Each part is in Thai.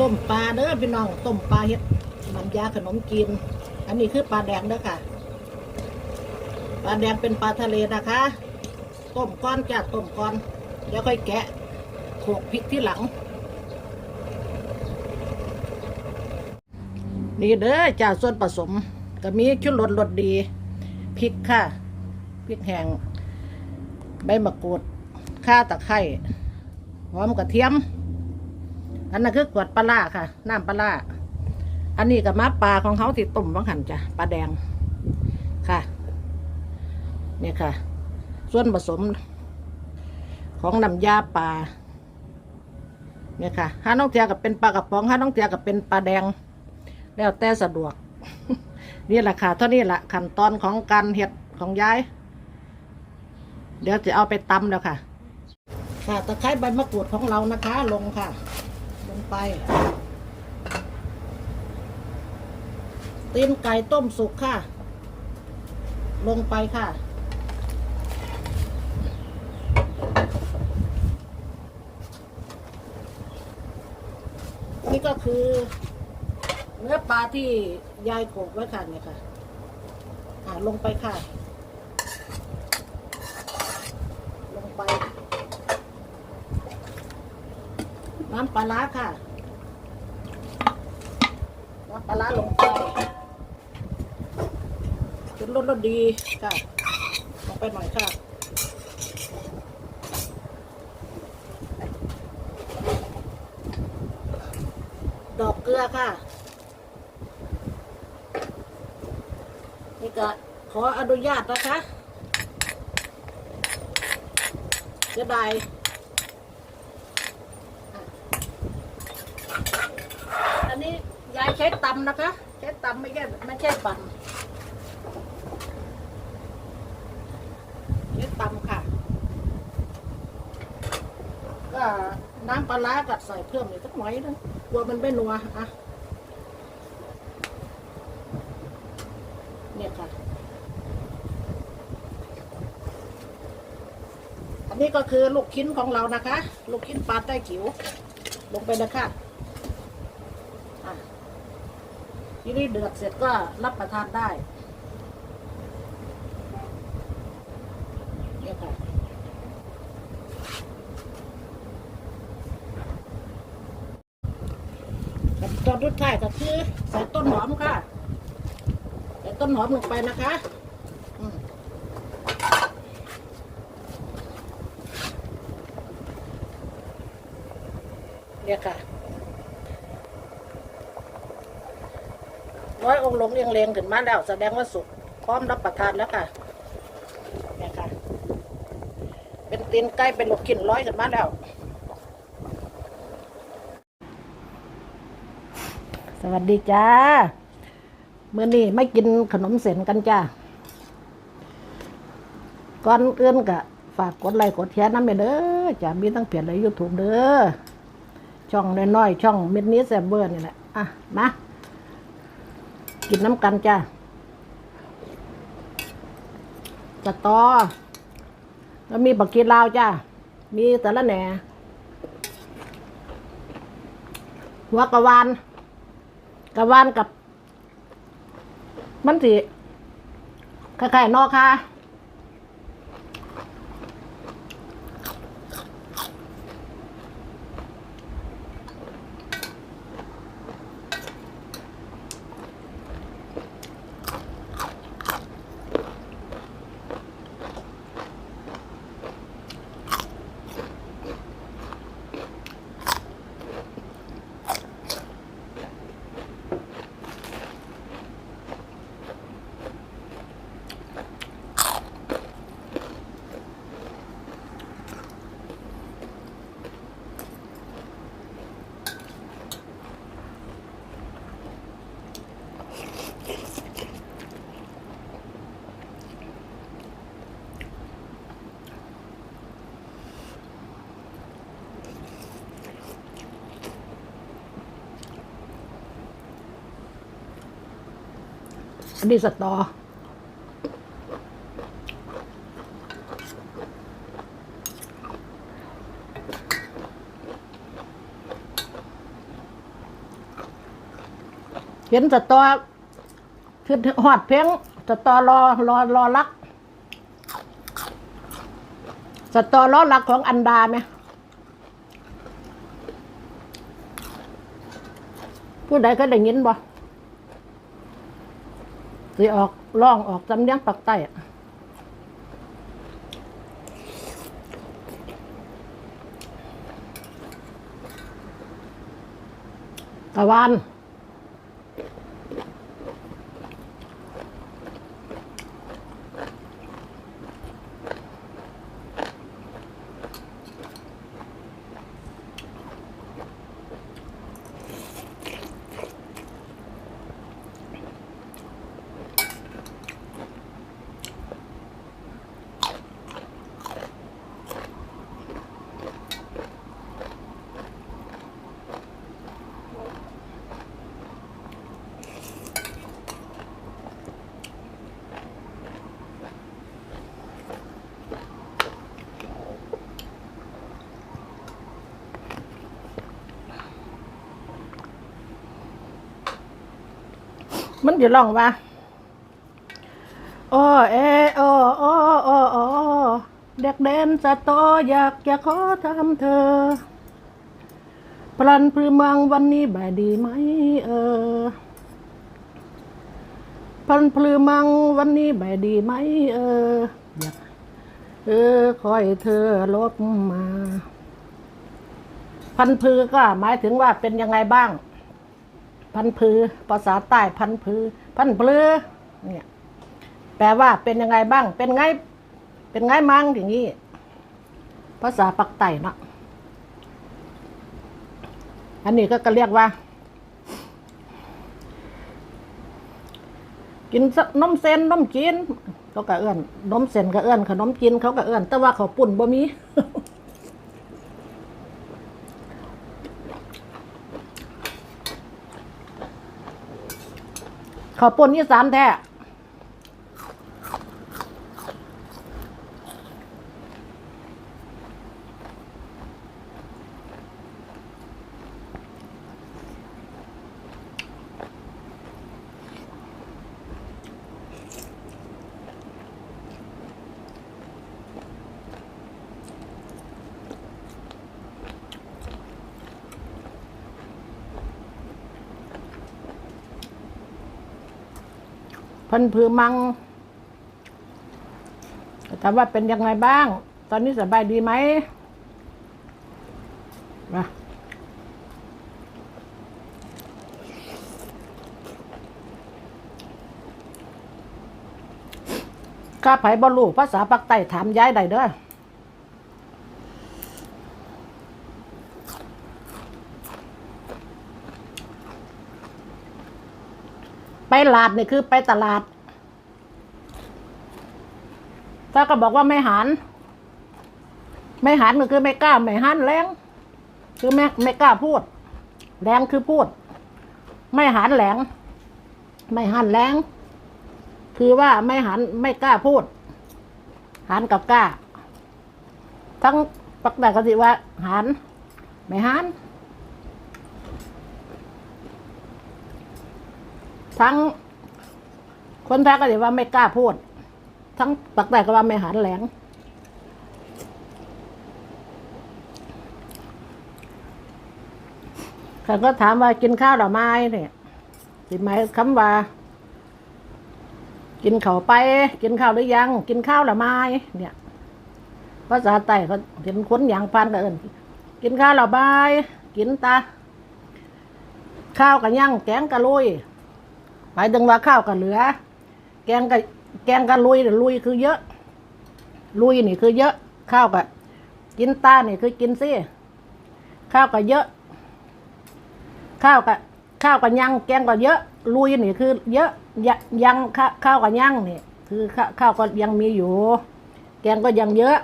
ต้มปลาเด้อพี่น้องต้มปลาเฮ็ดน้ำยาขนมจีนอันนี้คือปลาแดงเด้อค่ะ ปลาแดงเป็นปลาทะเลนะคะ ต้มก้อนจ้ะต้มก้อนเดี๋ยวค่อยแกะโขกพริกที่หลัง นี่เด้อจ้าส่วนผสม ก็มีชุดรสรสดีพริกค่ะพริกแห้งใบมะกรูดข่าตะไคร้หอมกระเทียม อันนั้นคือกวดปลาค่ะ น้ำปลาอันนี้กับมาปลาของเขาที่ต้มบังหันจ้ะปลาแดงค่ะ เนี่ยค่ะ ส่วนผสม ของน้ำยาปลาเนี่ยค่ะถ้าน้องเทียกับเป็นปลากระป๋องถ้าน้องเทียกับเป็นปลาแดง แล้วแต่สะดวก นี่แหละค่ะเท่านี้แหละขั้นตอนของการเห็ดของยาย เดี๋ยวจะเอาไปตำแล้วค่ะ ค่ะตะไคร้ใบมะกรูดของเรานะคะ ลงค่ะ ลงไป ตีนไก่ต้มสุกค่ะ ลงไปค่ะ นี่ก็คือ เนื้อปลาที่ยายโขกไว้ค่ะเนี่ยค่ะ อ่าลงไปค่ะ ลงไป น้ำป ลาร้าค่ะน้ำปลาร้าลงไปจนรสรสดีค่ะลงไปหน่อยค่ะดอกเกลือค่ะ นี่ก็ขออนุญาตนะคะจะได้ อันนี้ยายใช้ตำนะคะ ใช้ตำไม่ใช่ไม่ใช่ปั่นใช้ตำค่ะ ก็น้ำปลากัดใส่เพิ่มอีกสักหน่อยนึงกลัวมันไม่นัวอะเนี่ยค่ะ อันนี้ก็คือลูกชิ้นของเรานะคะ ลูกชิ้นปลาใต้จิ๋วลงไปนะค่ะ ทีนี้เดือดเสร็จก็รับประทานได้เนี่ยค่ะขั้นตอนสุดท้ายก็คือใส่ต้นหอมค่ะ ใส่ต้นหอมลงไปนะคะเนี่ยค่ะ ร้อยองค์ลงเรียงเรียงขึ้นมาแล้ว แสดงว่าสุกพร้อมรับประทานแล้วค่ะเนี่ยค่ะ เป็นตีนไก่เป็นลูกขินร้อยขึ้นมาแล้ว สวัสดีจ้าเมื่อนี้ไม่กินขนมเส้นกันจ้าก่อนอื่นก็ฝากกดไลค์กดแชร์น้ำไปเด้อจ้ามีตั้งเพจในยูทูบเด้อช่องน้อยๆช่องมิดนี้แซบเบอร์นี่แหละอะมา กินน้ำกันจ้าสตอ แล้วมีบักกีลาวจ้ามีแต่ละแหน่ หัวกะวานกะวานกับ มันสิคล้ายๆนอกค่ะ อันนี้สตอ เห็นสตอคือหอดเพียงสตอรอรอรอรักสตอรอรักของอันดาไหมผู้ใดก็ได้ยินบ่ สีออกร่องออกจำเนียงปากใต้ตะวัน มันจะร้องว่าโอ้เอโอโอโอโอเด็กเด่นสะโตอยากจะขอทำเธอพลันพรือเมืองวันนี้บ่ายดีไหมเออพลันพรือเมืองวันนี้บ่ายดีไหมเอออยากเออคอยเธอลบมา พันพือก็หมายถึงว่าเป็นยังไงบ้าง พันพือภาษาใต้พันพือ พันเพลือเนี่ยแปลว่าเป็นยังไงบ้าง เป็นไง เป็นไงมั่งอย่างนี้ ภาษาปักไต่เนาะอันนี้ก็ก็เรียกว่า กินนมเส้นนมจีนเขาก็เอื้อนนมเส้นก็เอื้อนขนมจีนเขาก็เอื้อนแต่ว่าเขาปุ่นบ่มี ข้าวปุ้นอีสามแท้ พันผือมังถามว่าเป็นยังไงบ้าง ตอนนี้สบายดีไหมมาข้าไผ่บอลูภาษาปักไตถามย้ายใดเด้อ ไปลาดนี่คือไปตลาด ถ้าก็บอกว่าไม่หัน ไม่หันก็คือไม่กล้าไม่หันแรง คือไม่ไม่กล้าพูด แรงคือพูด ไม่หันแหลง ไม่หันแรง คือว่าไม่หันไม่กล้าพูด หันกับกล้า ทั้งปักแต่กติว่าหัน ไม่หัน ทั้ง คนไทยก็เดี๋ยวว่าไม่กล้าพูด ทั้งปักแต่ก็ว่าไม่หันแหลงเขาก็ถามว่ากินข้าวหรือไม่เนี่ยสิหมายคำว่า กินข้าวไป กินข้าวหรือยัง กินข้าวหรือไม่เนี่ยภาษาใต้เขาเห็นคนอย่างพันก็เอินกินข้าวหรือไม่กินตาข้าวกับย่างแกงกะลุย หมายถึงว่าข้าวกับเหลือ แกงกับแกงกับลุยลุยคือเยอะ ลุยนี่คือเยอะข้าวกับกินตานี่คือกินซิข้าวกับเยอะ ข้าวกับข้าวกับยัง แกงกับเยอะ ลุยนี่คือ เยอะย,ยังข้าข้าวกับยังนี่คือข้าข้าวก็ยังมีอยู่ แกงก็ยังเยอะ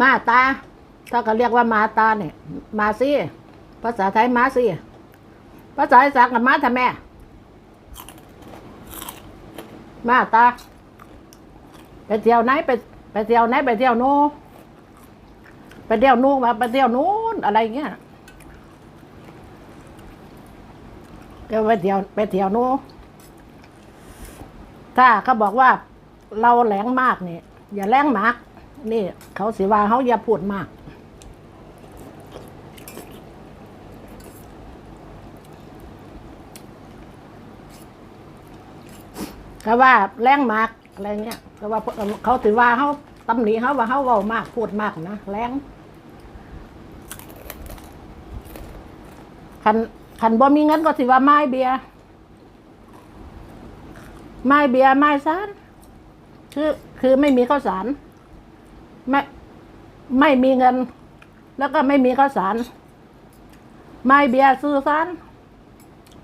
มาตา ถ้าก็เรียกว่ามาตาเนี่ย มาสิภาษาไทยมาสิภาษาอีสานกับมาทำแม่ มาตา ไปเที่ยวไหนไปไปเที่ยวไหนไปเที่ยวโน้นไปเที่ยวนู้นมาไปเที่ยวนู้นอะไรเงี้ยก็ไปเที่ยวไปเที่ยวนู้นถ้าเขาบอกว่าเราแหลงมากเนี่ยอย่าแหลงมาก นี่ เขาสิว่าเขาอย่าพูดมาก ก็ว่าแรงมากอะไรเงี้ยก็ว่าเขาถือว่าเขาตำหนิเขาว่าเขาเว้ามากพูดมากนะแรงคันคันบ่มีเงินก็ถือว่าไม้เบียร์ไม้เบียร์ไม้สารคือคือไม่มีข้าวสาร ไม่ไม่มีเงิน แล้วก็ไม่มีข้าวสาร ไม้เบียร์ซื้อสาร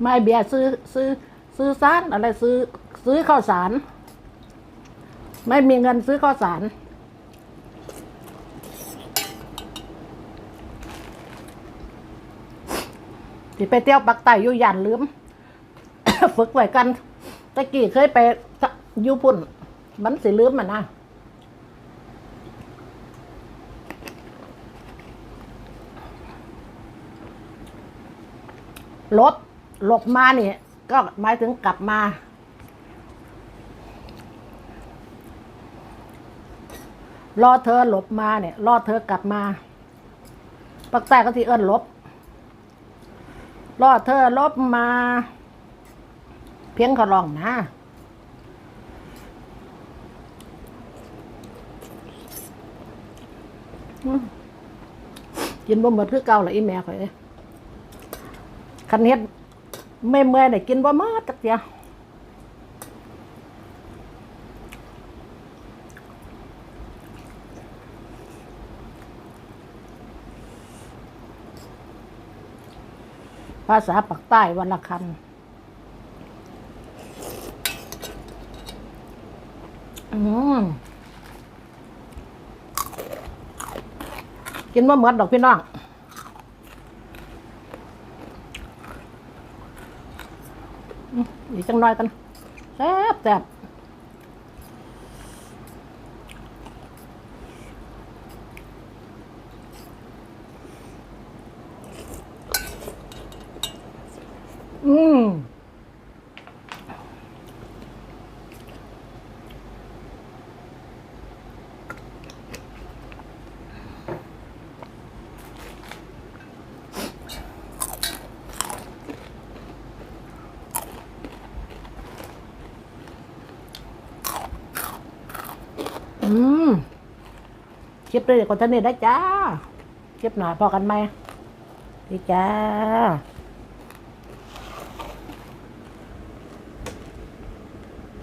ไม้เบียร์ซื้อซื้อซื้อสารอะไรซื้อซื้อข้าวสาร ไม่มีเงินซื้อข้าวสารที่ไปเที่ยวปักใต้อยู่ยันลืมฝึกไว้กันตะกี้เคยไปอยูพุ่น มันสิลืมมันนะ ลบหลบมาเนี่ย ก็หมายถึงกลับมา รอเธอหลบมาเนี่ย รอเธอกลับมาปักใต้ก็ที่เอิ้นหลบ รอเธอหลบมา เพียงขาลองนะกินบ่หมดคือเก่าละอีแม่ข่อยเอ้ย คันเฮ็ดไม่เมื่อยได้กินบ่มาจักเดียภาษาปักใต้วันละคำอืมกินบ่หมดดอกพี่น้อง อีกจังน้อยกันแซ่บแซ่บอืม อืมคลิปเลยก่อนท่านนี่ได้จ้าคลิปหน่อยพอกันไหมดีจ้า